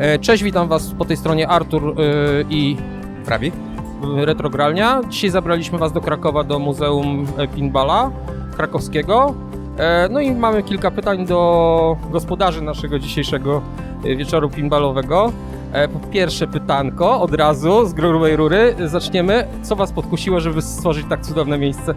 E, Cześć, witam Was po tej stronie Artur e, i Prawi? e, Retrogralnia. Dzisiaj zabraliśmy Was do Krakowa, do Muzeum Pinballa krakowskiego. No i mamy kilka pytań do gospodarzy naszego dzisiejszego wieczoru pinballowego. Po Pierwsze pytanko, od razu z grubej rury. Zaczniemy. Co Was podkusiło, żeby stworzyć tak cudowne miejsce?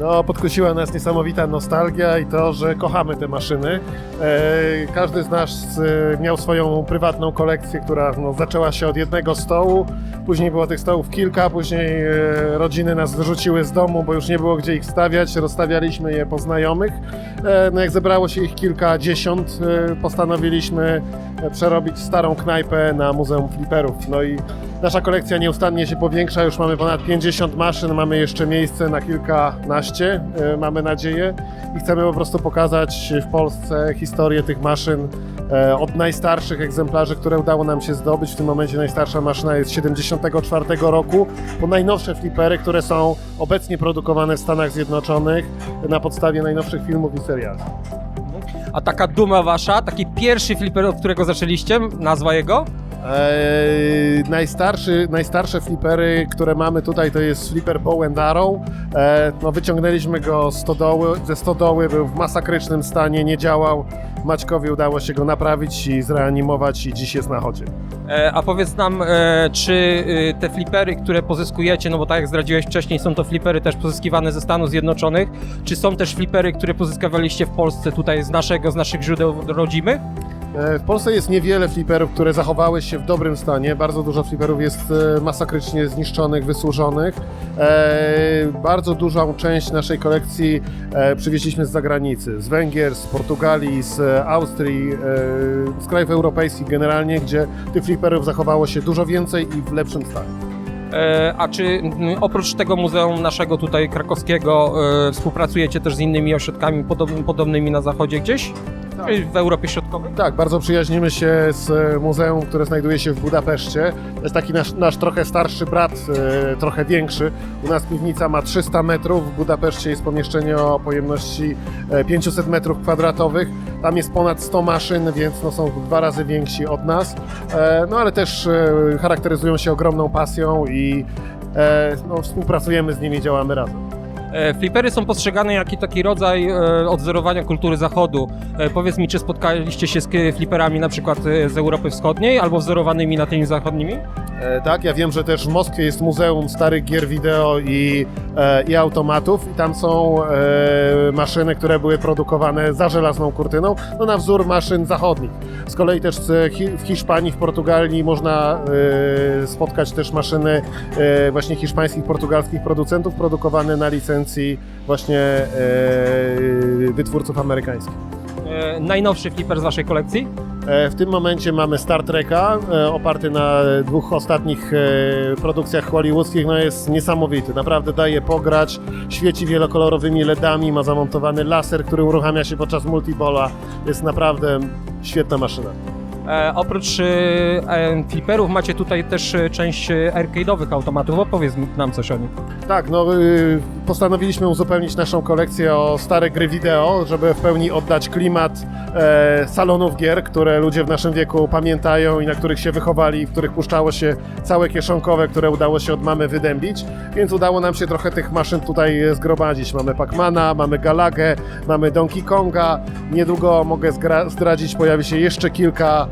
No, podkusiła nas niesamowita nostalgia i to, że kochamy te maszyny. E, każdy z nas e, miał swoją prywatną kolekcję, która no, zaczęła się od jednego stołu. Później było tych stołów kilka, później e, rodziny nas wyrzuciły z domu, bo już nie było gdzie ich stawiać. Rozstawialiśmy je po znajomych. No, jak zebrało się ich kilkadziesiąt, postanowiliśmy przerobić starą knajpę na Muzeum Fliperów. No i Nasza kolekcja nieustannie się powiększa, już mamy ponad 50 maszyn, mamy jeszcze miejsce na kilkanaście, e, mamy nadzieję i chcemy po prostu pokazać w Polsce historię tych maszyn e, od najstarszych egzemplarzy, które udało nam się zdobyć. W tym momencie najstarsza maszyna jest z 74 roku, po najnowsze flipery, które są obecnie produkowane w Stanach Zjednoczonych na podstawie najnowszych filmów i seriali. A taka duma Wasza, taki pierwszy flipper, od którego zaczęliście, nazwa jego? Eee, najstarszy, najstarsze flipery, które mamy tutaj, to jest flipper Bow and Arrow. Eee, no, wyciągnęliśmy go z stodoły, ze stodoły, był w masakrycznym stanie, nie działał. Maćkowi udało się go naprawić i zreanimować i dziś jest na chodzie. E, A powiedz nam, e, czy e, te flipery, które pozyskujecie, no bo tak jak zdradziłeś wcześniej, są to flipery też pozyskiwane ze Stanów Zjednoczonych, czy są też flipery, które pozyskiwaliście w Polsce tutaj z naszego, z naszych źródeł rodzimych? E, W Polsce jest niewiele fliperów, które zachowały się w dobrym stanie. Bardzo dużo fliperów jest e, masakrycznie zniszczonych, wysłużonych. E, Bardzo dużą część naszej kolekcji przywieźliśmy z zagranicy, z Węgier, z Portugalii, z Austrii, z krajów europejskich generalnie, gdzie tych fliperów zachowało się dużo więcej i w lepszym stanie. A czy oprócz tego muzeum naszego tutaj krakowskiego współpracujecie też z innymi ośrodkami podob- podobnymi na zachodzie gdzieś? W Europie Środkowej? Tak, bardzo przyjaźnimy się z e, muzeum, które znajduje się w Budapeszcie. To jest taki nasz, nasz trochę starszy brat, e, trochę większy. U nas piwnica ma 300 metrów, w Budapeszcie jest pomieszczenie o pojemności e, 500 metrów kwadratowych. Tam jest ponad 100 maszyn, więc no, są dwa razy więksi od nas. E, No ale też e, charakteryzują się ogromną pasją i e, no, współpracujemy z nimi, działamy razem. E, Flipery są postrzegane jako taki rodzaj e, odzorowania kultury zachodu. E, Powiedz mi, czy spotkaliście się z fliperami na przykład z Europy Wschodniej albo wzorowanymi na tymi zachodnimi? Tak, ja wiem, że też w Moskwie jest Muzeum Starych Gier Wideo i, i Automatów i tam są maszyny, które były produkowane za żelazną kurtyną, no na wzór maszyn zachodnich. Z kolei też w Hiszpanii, w Portugalii można spotkać też maszyny właśnie hiszpańskich, portugalskich producentów produkowane na licencji właśnie e, wytwórców amerykańskich. E, Najnowszy fliper z waszej kolekcji? E, W tym momencie mamy Star Treka, oparty na dwóch ostatnich produkcjach hollywoodzkich. No jest niesamowity, naprawdę daje pograć, świeci wielokolorowymi LEDami, ma zamontowany laser, który uruchamia się podczas multibola. Jest naprawdę świetna maszyna. E, oprócz e, fliperów macie tutaj też część arcade'owych automatów. Opowiedz nam coś o nich. Tak, no y, postanowiliśmy uzupełnić naszą kolekcję o stare gry wideo, żeby w pełni oddać klimat e, salonów gier, które ludzie w naszym wieku pamiętają i na których się wychowali, w których puszczało się całe kieszonkowe, które udało się od mamy wydębić, więc udało nam się trochę tych maszyn tutaj zgromadzić. Mamy Pacmana, mamy Galagę, mamy Donkey Konga, niedługo mogę zdradzić, pojawi się jeszcze kilka,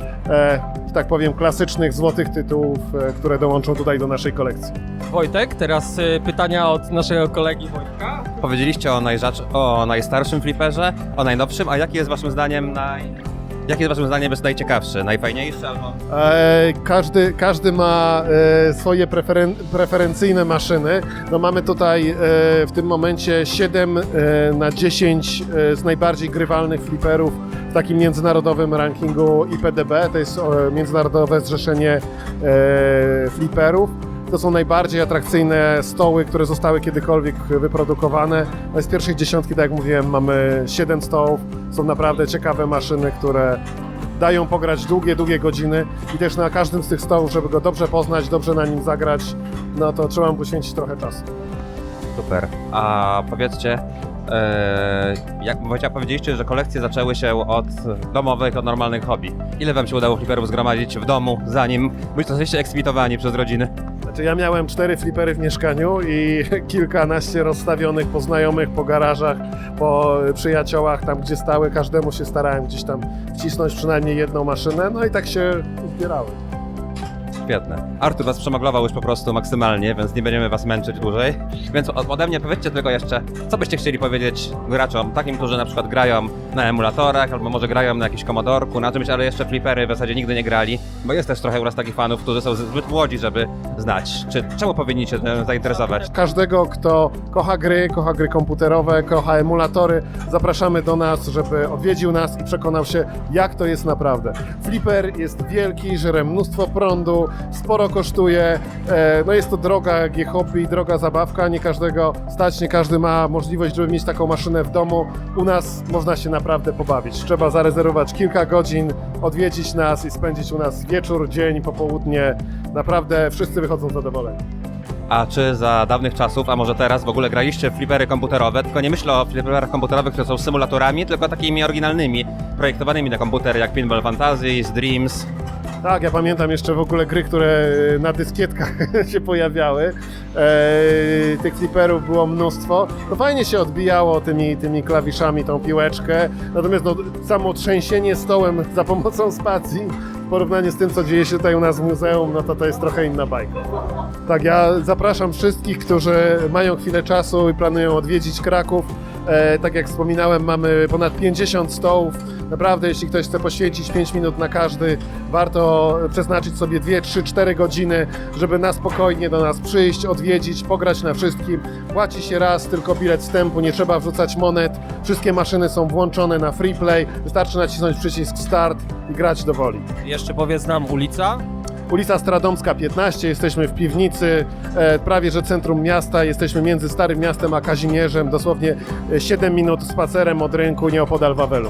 że tak powiem, klasycznych, złotych tytułów, e, które dołączą tutaj do naszej kolekcji. Wojtek, teraz e, pytania od naszego kolegi Wojtka. Powiedzieliście o, o najstarszym fliperze, o najnowszym, a jaki jest waszym zdaniem naj... Jaki jest waszym zdaniem jest najciekawszy, najfajniejszy albo... E, każdy, każdy ma e, swoje preferen, preferencyjne maszyny. No mamy tutaj e, w tym momencie 7 e, na 10 e, z najbardziej grywalnych fliperów takim międzynarodowym rankingu IPDB. To jest e, Międzynarodowe Zrzeszenie e, Fliperów. To są najbardziej atrakcyjne stoły, które zostały kiedykolwiek wyprodukowane. No z pierwszej dziesiątki, tak jak mówiłem, mamy 7 stołów. Są naprawdę ciekawe maszyny, które dają pograć długie, długie godziny i też na każdym z tych stołów, żeby go dobrze poznać, dobrze na nim zagrać, no to trzeba mu poświęcić trochę czasu. Super. A powiedzcie, jak powiedzia- powiedzieliście, że kolekcje zaczęły się od domowych, od normalnych hobby. Ile wam się udało fliperów zgromadzić w domu, zanim byście zostaliście eksmitowani przez rodziny? Znaczy ja miałem cztery flipery w mieszkaniu i kilkanaście rozstawionych po znajomych, po garażach, po przyjaciołach, tam gdzie stały. Każdemu się starałem gdzieś tam wcisnąć przynajmniej jedną maszynę, no i tak się zbierały. Świetne. Artur was przemoglował już po prostu maksymalnie, więc nie będziemy was męczyć dłużej. Więc od- ode mnie powiedzcie tylko jeszcze, co byście chcieli powiedzieć graczom, takim, którzy na przykład grają na emulatorach, albo może grają na jakimś komodorku, na czymś, ale jeszcze flipery w zasadzie nigdy nie grali, bo jest też trochę u nas takich fanów, którzy są zbyt młodzi, żeby znać. Czy czemu powinni się tym zainteresować? Każdego, kto kocha gry, kocha gry komputerowe, kocha emulatory, zapraszamy do nas, żeby odwiedził nas i przekonał się, jak to jest naprawdę. Flipper jest wielki, żere mnóstwo prądu, sporo kosztuje, e, no jest to droga jak i hobby, droga zabawka, nie każdego stać, nie każdy ma możliwość, żeby mieć taką maszynę w domu. U nas można się naprawdę pobawić. Trzeba zarezerwować kilka godzin, odwiedzić nas i spędzić u nas wieczór, dzień, popołudnie. Naprawdę wszyscy wychodzą zadowoleni. A czy za dawnych czasów, a może teraz w ogóle graliście w flipery komputerowe? Tylko nie myślę o fliperach komputerowych, które są symulatorami, tylko takimi oryginalnymi, projektowanymi na komputery jak Pinball Fantasies, Dreams. Tak, ja pamiętam jeszcze w ogóle gry, które na dyskietkach się pojawiały. Eee, tych fliperów było mnóstwo. No fajnie się odbijało tymi, tymi klawiszami tą piłeczkę. Natomiast no, samo trzęsienie stołem za pomocą spacji w porównaniu z tym, co dzieje się tutaj u nas w muzeum, no to to jest trochę inna bajka. Tak, ja zapraszam wszystkich, którzy mają chwilę czasu i planują odwiedzić Kraków. E, tak jak wspominałem, mamy ponad 50 stołów. Naprawdę, jeśli ktoś chce poświęcić 5 minut na każdy, warto przeznaczyć sobie 2, 3, 4 godziny, żeby na spokojnie do nas przyjść, odwiedzić, pograć na wszystkim. Płaci się raz, tylko bilet wstępu, nie trzeba wrzucać monet. Wszystkie maszyny są włączone na free play. Wystarczy nacisnąć przycisk start i grać do woli. Jeszcze powiedz nam ulica. Ulica Stradomska 15, jesteśmy w piwnicy, e, prawie że centrum miasta, jesteśmy między Starym Miastem a Kazimierzem, dosłownie e, 7 minut spacerem od rynku nieopodal Wawelu.